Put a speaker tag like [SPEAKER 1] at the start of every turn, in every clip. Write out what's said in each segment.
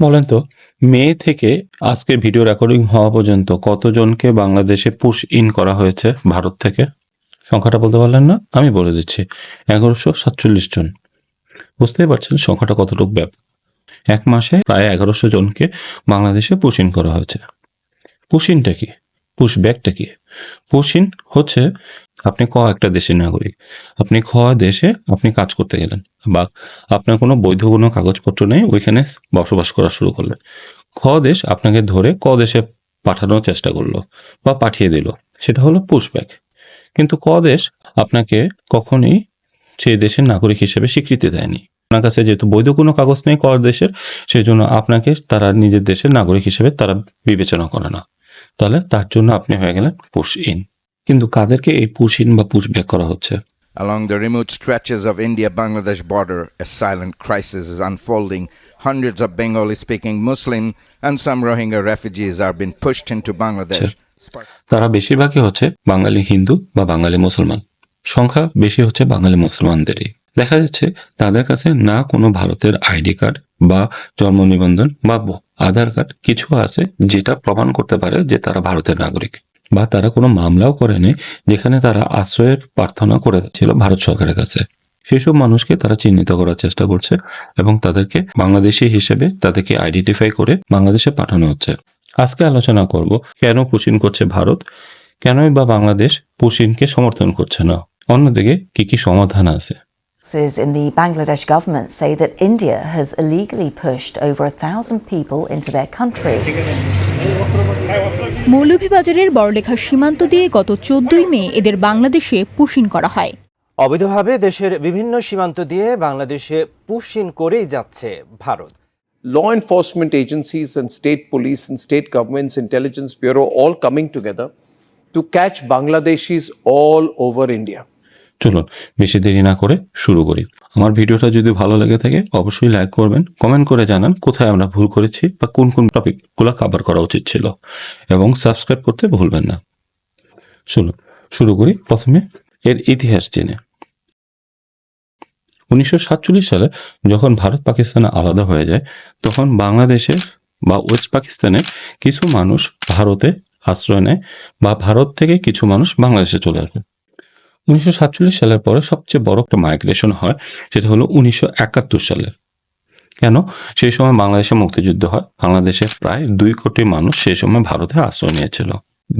[SPEAKER 1] বলেন তো, মে থেকে আজকে ভিডিও রেকর্ডিং হওয়া পর্যন্ত কতজনকে বাংলাদেশে পুশ ইন করা হয়েছে ভারত থেকে? সংখ্যাটা বলতে পারলেন না, আমি বলে দিচ্ছি, এগারোশো সাতচল্লিশ জন। বুঝতেই পারছেন সংখ্যাটা কতটুকু ব্যাপ এক মাসে প্রায় এগারোশো জনকে বাংলাদেশে পুশ ইন করা হয়েছে। পুশ ইনটা কি? পুশ ব্যাকটা কি? পুশ ইন হচ্ছে আপনি ক একটা দেশের নাগরিক? আপনি খ দেশে আপনি কাজ করতে গেলেন বা আপনার কোনো বৈধ কোনো কাগজপত্র নেই, ওইখানে বসবাস করা শুরু করলেন। খ দেশ আপনাকে ধরে ক দেশে পাঠানোর চেষ্টা করল বা পাঠিয়ে দিল, সেটা হলো পুশব্যাক। কিন্তু ক দেশ আপনাকে কখনোই সেই দেশের নাগরিক হিসেবে স্বীকৃতি দেয়নি। আপনার কাছে যেহেতু বৈধ কোনো কাগজ নেই ক দেশের সেই জন্য আপনাকে তারা নিজের দেশের নাগরিক হিসেবে তারা বিবেচনা করে না। তাহলে তার জন্য আপনি হয়ে গেলেন পুশ ইন। কিন্তু কাদেরকে এই পুশ ইন বা পুশ ব্যাক করা হচ্ছে
[SPEAKER 2] Along the remote stretches of India Bangladesh border, a silent crisis is unfolding. Hundreds of Bengali speaking Muslim and some Rohingya refugees are being pushed into Bangladesh.
[SPEAKER 1] তারা বেশিরভাগই হচ্ছে বাঙালি হিন্দু বা বাঙালি মুসলমান সংখ্যা বেশি হচ্ছে বাঙালি মুসলমানদেরই দেখা যাচ্ছে তাদের কাছে না কোনো ভারতের আইডি কার্ড বা জন্ম নিবন্ধন বা ব- আধার কার্ড কিছু আছে যেটা প্রমাণ করতে পারে যে তারা ভারতের নাগরিক বা তারা কোনো মামলাও করেনি যেখানে তারা আশ্রয়ের প্রার্থনা করেছিল ভারত সরকারের কাছে। সেসব মানুষকে তারা চিহ্নিত করার চেষ্টা করছে এবং তাদেরকে বাংলাদেশি হিসেবে তাদেরকে আইডেন্টিফাই করে বাংলাদেশে পাঠানো হচ্ছে। আজকে আলোচনা করব, কেন পুচিন করছে ভারত? কেনই বা বাংলাদেশ পুচিনকে সমর্থন করছে না? অন্যদিকে কি কি সমাধান আছে?
[SPEAKER 3] In the Bangladesh government say that India has illegally pushed over a thousand people into their country.
[SPEAKER 4] মৌলভীবাজারের বড়লেখা সীমান্ত দিয়ে গত চোদ্দই মে এদের বাংলাদেশে পুশিন করা হয়
[SPEAKER 5] অবৈধভাবে দেশের বিভিন্ন সীমান্ত দিয়ে বাংলাদেশে পুশিন করেই যাচ্ছে Bharat
[SPEAKER 6] law enforcement agencies and state police and state governments, intelligence bureau, all coming together to catch Bangladeshis all over India.
[SPEAKER 1] চলুন বেশি দেরি না করে শুরু করি। আমার ভিডিওটা যদি ভালো লেগে থাকে, অবশ্যই লাইক করবেন কমেন্ট করে জানান কোথায় আমরা ভুল করেছি বা কোন কোন টপিকগুলো কভার করা উচিত ছিল। এবং সাবস্ক্রাইব করতে ভুলবেন না। শুনুন শুরু করি প্রথমে এর ইতিহাস জেনে। উনিশশো সাতচল্লিশ সালে যখন ভারত পাকিস্তান আলাদা হয়ে যায়, তখন বাংলাদেশের বা ওয়েস্ট পাকিস্তানের কিছু মানুষ ভারতে আশ্রয় নেয় বা ভারত থেকে কিছু মানুষ বাংলাদেশে চলে আসে। উনিশশো সাতচল্লিশ সালের পরে সবচেয়ে বড় একটা মাইগ্রেশন হয়, সেটা হলো উনিশশো একাত্তর সালে কেন? সেই সময় বাংলাদেশে মুক্তিযুদ্ধ হয়। বাংলাদেশে প্রায় দুই কোটি মানুষ সেই সময় ভারতে আশ্রয় নিয়েছিল।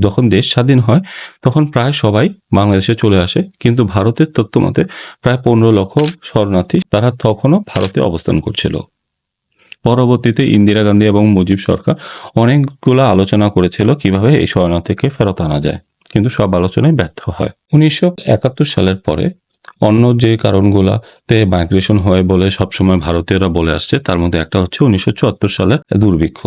[SPEAKER 1] যখন দেশ স্বাধীন হয়, তখন প্রায় সবাই বাংলাদেশে চলে আসে। কিন্তু ভারতের তথ্য মতে প্রায় পনেরো লক্ষ শরণার্থী তারা তখনও ভারতে অবস্থান করছিল। পরবর্তীতে ইন্দিরা গান্ধী এবং মুজিব সরকার অনেকগুলো আলোচনা করেছিল কীভাবে এই শরণার্থীকে ফেরত আনা যায়। কিন্তু সব আলোচনায় ব্যর্থ হয়। উনিশশো একাত্তর সালের পরে অন্য যে কারণগুলাতে মাইগ্রেশন হয় বলে সবসময় ভারতীয়রা বলে আসছে, তার মধ্যে একটা হচ্ছে উনিশশো চুয়াত্তর সালের দুর্ভিক্ষ।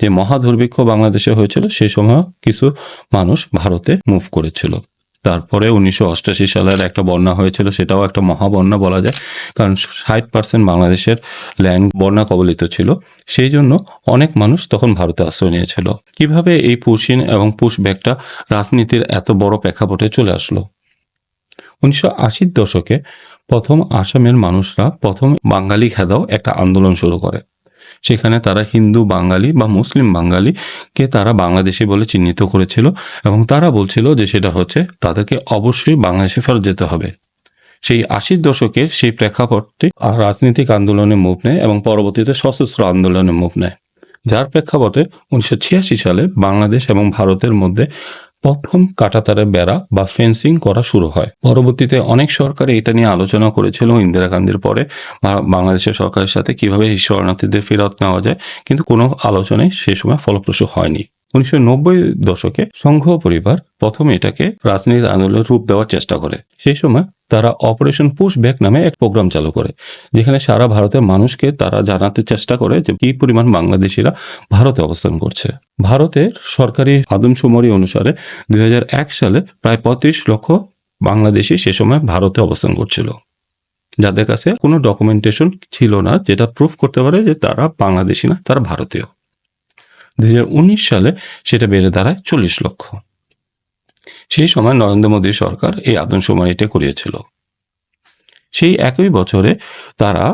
[SPEAKER 1] যে মহা দুর্ভিক্ষ বাংলাদেশে হয়েছিল, সে সময় কিছু মানুষ ভারতে মুভ করেছিল। তারপরে উনিশশো অষ্টাশি সালের একটা বন্যা হয়েছিল, সেটাও একটা মহাবন্যা বলা যায়। কারণ ষাট পার্সেন্ট বাংলাদেশের ল্যান্ড বন্যা কবলিত ছিল। সেই জন্য অনেক মানুষ তখন ভারতে আশ্রয় নিয়েছিল। কীভাবে এই পুশিন এবং পুশ ব্যাগটা রাজনীতির এত বড় প্রেক্ষাপটে চলে আসলো? উনিশশো আশির দশকে প্রথম আসামের মানুষরা প্রথম বাঙালি খেদাও একটা আন্দোলন শুরু করে। সেখানে তারা হিন্দু বাঙালি বা মুসলিম বাঙালিকে তারা বাংলাদেশি বলে চিহ্নিত করেছিল এবং তারা বলছিল যে সেটা হচ্ছে তাদেরকে অবশ্যই বাংলাদেশে ফেরত যেতে হবে। সেই আশির দশকের সেই প্রেক্ষাপটটি রাজনৈতিক আন্দোলনে মুখ নেয় এবং পরবর্তীতে সশস্ত্র আন্দোলনে মুখ নেয়। যার প্রেক্ষাপটে উনিশশো ছিয়াশি সালে বাংলাদেশ এবং ভারতের মধ্যে প্রথম কাটাতারে বেড়া বা ফেন্সিং করা শুরু হয়। পরবর্তীতে অনেক সরকার এটা নিয়ে আলোচনা করেছিল ইন্দিরা গান্ধীর পরে বাংলাদেশের সরকারের সাথে কীভাবে এই শরণার্থীদের ফেরত নেওয়া যায়, কিন্তু কোনো আলোচনায় সে সময় ফলপ্রসূ হয়নি। উনিশশো নব্বই দশকে সংঘ পরিবার প্রথম এটাকে রাজনীতি আন্দোলনের রূপ দেওয়ার চেষ্টা করে। সেই সময় তারা অপারেশন পুশ ব্যাক নামে এক প্রোগ্রাম চালু করে, যেখানে সারা ভারতের মানুষকে তারা জানাতে চেষ্টা করে যে কি পরিমাণ বাংলাদেশিরা ভারতে অবস্থান করছে। ভারতের সরকারি আদমশুমারি অনুসারে দুই হাজার এক সালে প্রায় পঁয়ত্রিশ লক্ষ বাংলাদেশি সে সময় ভারতে অবস্থান করছিল। যাদের কাছে কোনো ডকুমেন্টেশন ছিল না, যেটা প্রুফ করতে পারে যে তারা বাংলাদেশি না, তারা ভারতীয়। দুই হাজার উনিশ সালে সেটা বেড়ে দাঁড়ায় চল্লিশ লক্ষ। সেই সময় নরেন্দ্র মোদী সরকার এই আদমশুমারিটা করিয়েছিল। সেই একই বছরে তারা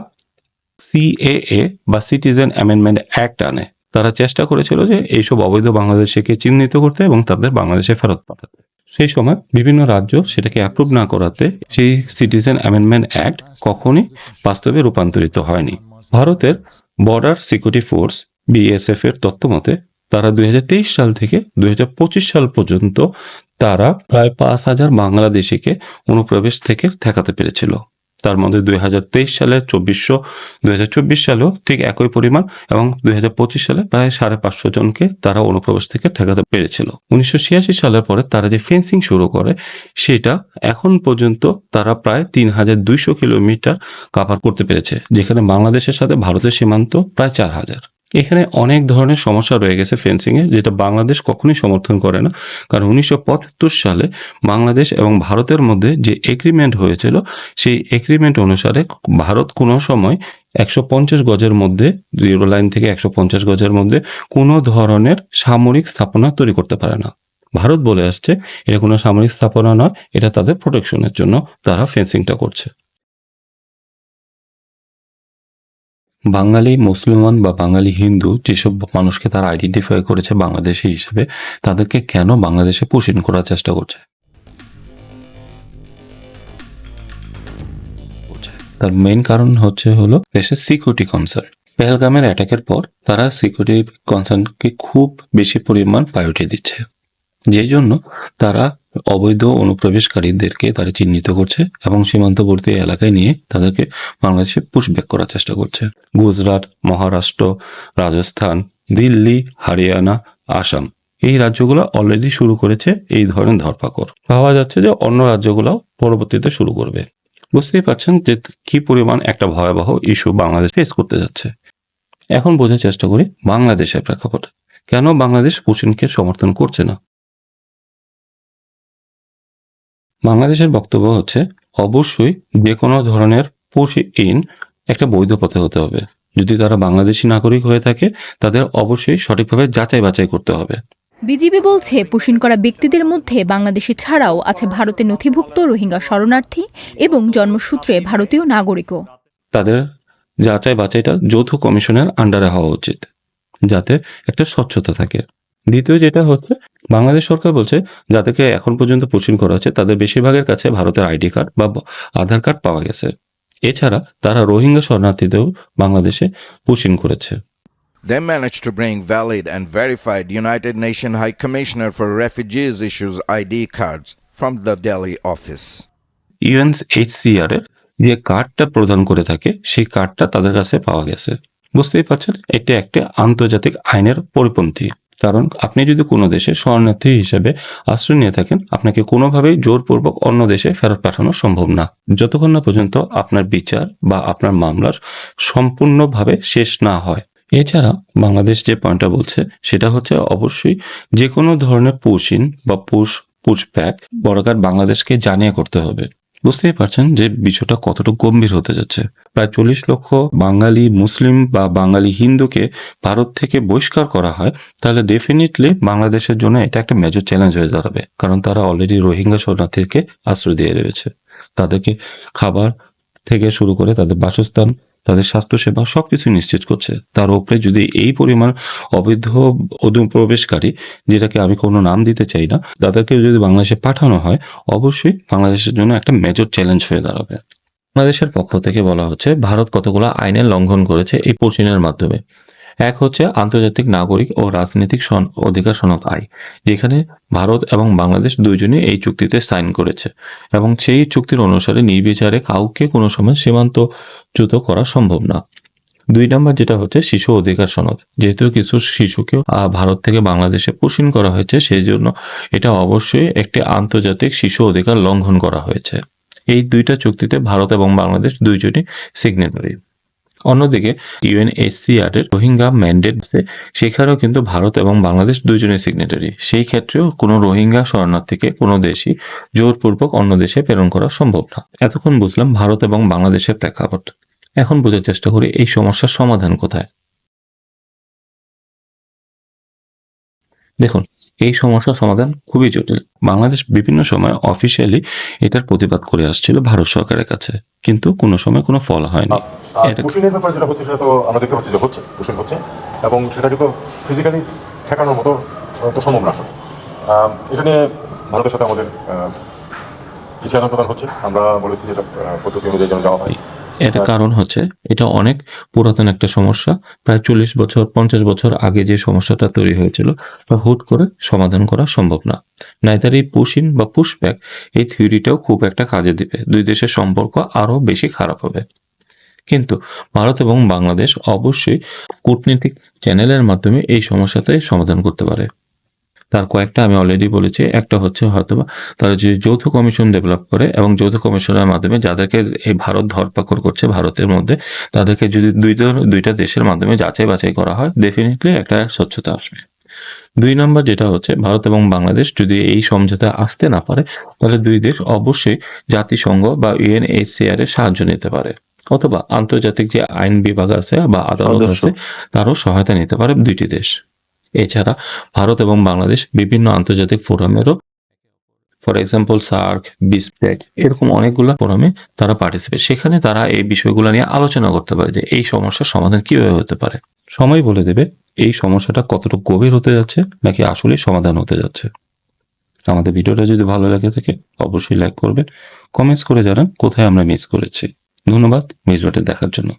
[SPEAKER 1] সিএএ বা সিটিজেন অ্যামেন্ডমেন্ট অ্যাক্ট আনে। তারা চেষ্টা করেছিল যে এইসব অবৈধ বাংলাদেশিকে চিহ্নিত করতে এবং তাদের বাংলাদেশে ফেরত পাঠাতে। সেই সময় বিভিন্ন রাজ্য সেটাকে অ্যাপ্রুভ না করাতে সেই সিটিজেন অ্যামেন্ডমেন্ট অ্যাক্ট কখনই বাস্তবে রূপান্তরিত হয়নি। ভারতের বর্ডার সিকিউরিটি ফোর্স বিএসএফ এর তথ্য মতে, তারা দুই হাজার তেইশ সাল থেকে দুই হাজার পঁচিশ সাল পর্যন্ত তারা প্রায় পাঁচ হাজার বাংলাদেশিকে অনুপ্রবেশ থেকে ঠেকাতে পেরেছিল। তার মধ্যে দুই সালে চব্বিশশো, দুই হাজার চব্বিশ সালেও ঠিক একই পরিমাণ এবং দুই হাজার পঁচিশ সালে প্রায় সাড়ে পাঁচশো জনকে তারা অনুপ্রবেশ থেকে ঠেকাতে পেরেছিল। উনিশশো ছিয়াশি সালের পরে তারা যে ফেন্সিং শুরু করে, সেটা এখন পর্যন্ত তারা প্রায় তিন হাজার দুইশো কিলোমিটার কাভার করতে পেরেছে, যেখানে বাংলাদেশের সাথে ভারতের সীমান্ত প্রায় চার হাজার। এখানে অনেক ধরনের সমস্যা রয়ে গেছে ফেন্সিং এ, যেটা বাংলাদেশ কখনোই সমর্থন করে না। কারণ উনিশশো পঁচাত্তর সালে বাংলাদেশ এবং ভারতের মধ্যে যে এগ্রিমেন্ট হয়েছিল, সেই এগ্রিমেন্ট অনুসারে ভারত কোনো সময় একশো পঞ্চাশ গজের মধ্যে জিরো লাইন থেকে একশো পঞ্চাশ গজের মধ্যে কোনো ধরনের সামরিক স্থাপনা তৈরি করতে পারে না। ভারত বলে আসছে, এটা কোনো সামরিক স্থাপনা নয়, এটা তাদের প্রোটেকশনের জন্য তারা ফেন্সিংটা করছে। বাঙালি মুসলমান বা বাঙালি হিন্দু যেসব মানুষকে তারা আইডেন্টিফাই করেছে বাংলাদেশি হিসেবে, তাদেরকে কেন বাংলাদেশে পোষণ করার চেষ্টা করছে? তার মেইন কারণ হচ্ছে হলো দেশের সিকিউরিটি কনসার্ন পেহেলগামের অ্যাটাকের পর তারা সিকিউরিটি কনসার্নকে খুব বেশি পরিমাণ প্রায়োরিটি দিচ্ছে। যেই জন্য তারা অবৈধ অনুপ্রবেশকারীদেরকে তারা চিহ্নিত করছে এবং সীমান্তবর্তী এলাকায় নিয়ে তাদেরকে বাংলাদেশে পুশব্যাক করার চেষ্টা করছে। গুজরাট, মহারাষ্ট্র, রাজস্থান, দিল্লি, হরিয়ানা, আসাম এই রাজ্যগুলো অলরেডি শুরু করেছে এই ধরনের ধরপাকড়। ভাবা যাচ্ছে যে অন্য রাজ্যগুলো পরবর্তীতে শুরু করবে। বুঝতেই পারছেন যে কি পরিমাণ একটা ভয়াবহ ইস্যু বাংলাদেশ ফেস করতে যাচ্ছে। এখন বোঝার চেষ্টা করি বাংলাদেশের প্রেক্ষাপট। কেন বাংলাদেশ পুতিনকে সমর্থন করছে না? বাংলাদেশের বক্তব্য হচ্ছে অবশ্যই যে কোনো ধরনের পুশ ইন একটা বৈধ পথে হতে হবে। যদি তারা বাংলাদেশি নাগরিক হয়ে থাকে তাদের অবশ্যই সঠিকভাবে যাচাই বাছাই করতে হবে।
[SPEAKER 4] বিজিবি বলছে পুষিন করা ব্যক্তিদের মধ্যে বাংলাদেশি ছাড়াও আছে ভারতে নথিভুক্ত রোহিঙ্গা শরণার্থী এবং জন্মসূত্রে ভারতীয় নাগরিকও।
[SPEAKER 1] তাদের যাচাই বাছাইটা যৌথ কমিশনের আন্ডারে হওয়া উচিত যাতে একটা স্বচ্ছতা থাকে। দ্বিতীয় যেটা হচ্ছে বাংলাদেশ সরকার বলছে যাদেরকে এখন পর্যন্ত পুষিন করা হচ্ছে তাদের বেশিরভাগের কাছে ভারতের আইডি কার্ড বা আধার কার্ড পাওয়া গেছে। এছাড়া তারা রোহিঙ্গা শরণার্থীদেরও বাংলাদেশে পুষিন করেছে।
[SPEAKER 2] They managed to bring valid and verified United Nations High Commissioner for Refugees issues ID cards from the Delhi office.
[SPEAKER 1] UNHCR এর যে কার্ডটা প্রদান করে থাকে সেই কার্ডটা তাদের কাছে পাওয়া গেছে। বুঝতেই পারছেন এটা একটা আন্তর্জাতিক আইনের পরিপন্থী। কারণ আপনি যদি কোনো দেশে শরণার্থী হিসেবে আশ্রয় নিয়ে থাকেন, আপনাকে কোনোভাবেই জোরপূর্বক অন্য দেশে ফেরত পাঠানো সম্ভব না। যতক্ষণ না পর্যন্ত আপনার বিচার বা আপনার মামলার সম্পূর্ণভাবে শেষ না হয়। এছাড়া বাংলাদেশ যে পয়েন্টটা বলছে, সেটা হচ্ছে অবশ্যই যে কোনো ধরনের পুশিন বা পুশ পুশব্যাক বড়কার বাংলাদেশকে জানিয়ে করতে হবে। বুঝতেই পারছেন যে বিষয়টা কতটুকু গম্ভীর হতে যাচ্ছে। প্রায় চল্লিশ লক্ষ বাঙালি মুসলিম বা বাঙালি হিন্দুকে ভারত থেকে বহিষ্কার করা হয়, তাহলে ডেফিনেটলি বাংলাদেশের জন্য এটা একটা মেজর চ্যালেঞ্জ হয়ে দাঁড়াবে, কারণ তারা অলরেডি রোহিঙ্গা শরণার্থীকে আশ্রয় দিয়ে রয়েছে। তাদেরকে খাবার থেকে শুরু করে তাদের বাসস্থান তাদের স্বাস্থ্যসেবা সবকিছু নিশ্চিত করছে। তার উপরে যদি এই পরিমাণ অবৈধ অনুপ্রবেশকারী যেটাকে আমি কোনো নাম দিতে চাই না তাদেরকে যদি বাংলাদেশে পাঠানো হয়, অবশ্যই বাংলাদেশের জন্য একটা মেজর চ্যালেঞ্জ হয়ে দাঁড়াবে। বাংলাদেশের পক্ষ থেকে বলা হচ্ছে, ভারত কতগুলো আইনের লঙ্ঘন করেছে এই পশ্চিমের মাধ্যমে। এক হচ্ছে আন্তর্জাতিক নাগরিক ও রাজনৈতিক অধিকার সনদ আই যেখানে ভারত এবং বাংলাদেশ দুইজনই এই চুক্তিতে সাইন করেছে এবং সেই চুক্তির অনুসারে নির্বিচারে কাউকে কোনো সময় সীমান্তচ্যুত করা সম্ভব না। দুই নম্বর যেটা হচ্ছে শিশু অধিকার সনদ, যেহেতু কিছু শিশুকে ভারত থেকে বাংলাদেশে পুষিন করা হয়েছে সেই জন্য এটা অবশ্যই একটি আন্তর্জাতিক শিশু অধিকার লঙ্ঘন করা হয়েছে। এই দুইটা চুক্তিতে ভারত এবং বাংলাদেশ দুইজনই সিগনেটারি অন্যদিকে ইউএনএইচসিআর এর রোহিঙ্গা ম্যান্ডেট সেখানেও কিন্তু ভারত এবং বাংলাদেশ দুইজনের সিগনেটারি সেই ক্ষেত্রেও কোনো রোহিঙ্গা শরণার্থীকে কোনো দেশই জোরপূর্বক অন্য দেশে প্রেরণ করা সম্ভব না। এতক্ষণ বুঝলাম ভারত এবং বাংলাদেশের প্রেক্ষাপট। এখন বোঝার চেষ্টা করি এই সমস্যার সমাধান কোথায়। দেখুন এই সমস্যার সমাধান খুবই জটিল। বাংলাদেশ বিভিন্ন সময় অফিসিয়ালি এটার প্রতিবাদ করে আসছিল ভারত সরকারের কাছে। কিন্তু কোনো সময় কোনো ফল হয়নি।
[SPEAKER 7] পুশিনের ব্যাপারে যেটা হচ্ছে সেটা তো আমরা দেখতে পাচ্ছি যে হচ্ছে পুশিন হচ্ছে এবং সেটাকে তো ফিজিক্যালি ঠেকানোর মতো তো সম্ভব না আসলে। এটা নিয়ে ভারতের সাথে আমাদের চিঠি আদান প্রদান হচ্ছে আমরা বলেছি যেটা পদ্ধতি অনুযায়ী যেন যাওয়া হয়।
[SPEAKER 1] এটা কারণ হচ্ছে এটা অনেক পুরাতন একটা সমস্যা। প্রায় চল্লিশ বছর পঞ্চাশ বছর আগে যে সমস্যাটা তৈরি হয়েছিল তা হুট করে সমাধান করা সম্ভব না। নাইতার এই পুশিন বা পুশব্যাক এই থিওরিটাও খুব একটা কাজে দিবে। দুই দেশের সম্পর্ক আরও বেশি খারাপ হবে। কিন্তু ভারত এবং বাংলাদেশ অবশ্যই কূটনীতিক চ্যানেলের মাধ্যমে এই সমস্যাতে সমাধান করতে পারে। তার কয়েকটা আমি অলরেডি বলেছি। একটা হচ্ছে হয়তোবা তারা যদি যৌথ কমিশন ডেভেলপ করে এবং যৌথ কমিশনের মাধ্যমে যাদেরকে এই ভারত ধরপাকড় করছে ভারতের মধ্যে তাদেরকে যদি দুই দুইটা দেশের মাধ্যমে যাচাই বাছাই করা হয় ডেফিনেটলি একটা স্বচ্ছতা আসবে। দুই নম্বর যেটা হচ্ছে ভারত এবং বাংলাদেশ যদি এই সমঝোতা আসতে না পারে তাহলে দুই দেশ অবশ্যই জাতিসংঘ বা ইউএনএইচসিআর এর সাহায্য নিতে পারে। অথবা আন্তর্জাতিক যে আইন বিভাগ আছে বা আদালত আছে তারও সহায়তা নিতে পারে দুইটি দেশ। এছাড়া ভারত এবং বাংলাদেশ বিভিন্ন আন্তর্জাতিক ফোরামেরও, ফর এক্সাম্পল, সার্ক বিসপেক এরকম অনেকগুলো ফোরামে তারা পার্টিসিপেট। সেখানে তারা এই বিষয়গুলো নিয়ে আলোচনা করতে পারে যে এই সমস্যার সমাধান কীভাবে হতে পারে। সময় বলে দেবে, এই সমস্যাটা কতটুকু গভীর হতে যাচ্ছে নাকি আসলে সমাধান হতে যাচ্ছে। আমাদের ভিডিওটা যদি ভালো লাগে থাকে, অবশ্যই লাইক করবেন কমেন্টস করে জানান কোথায় আমরা মিস করেছি। ধন্যবাদ ভিডিওটি দেখার জন্য।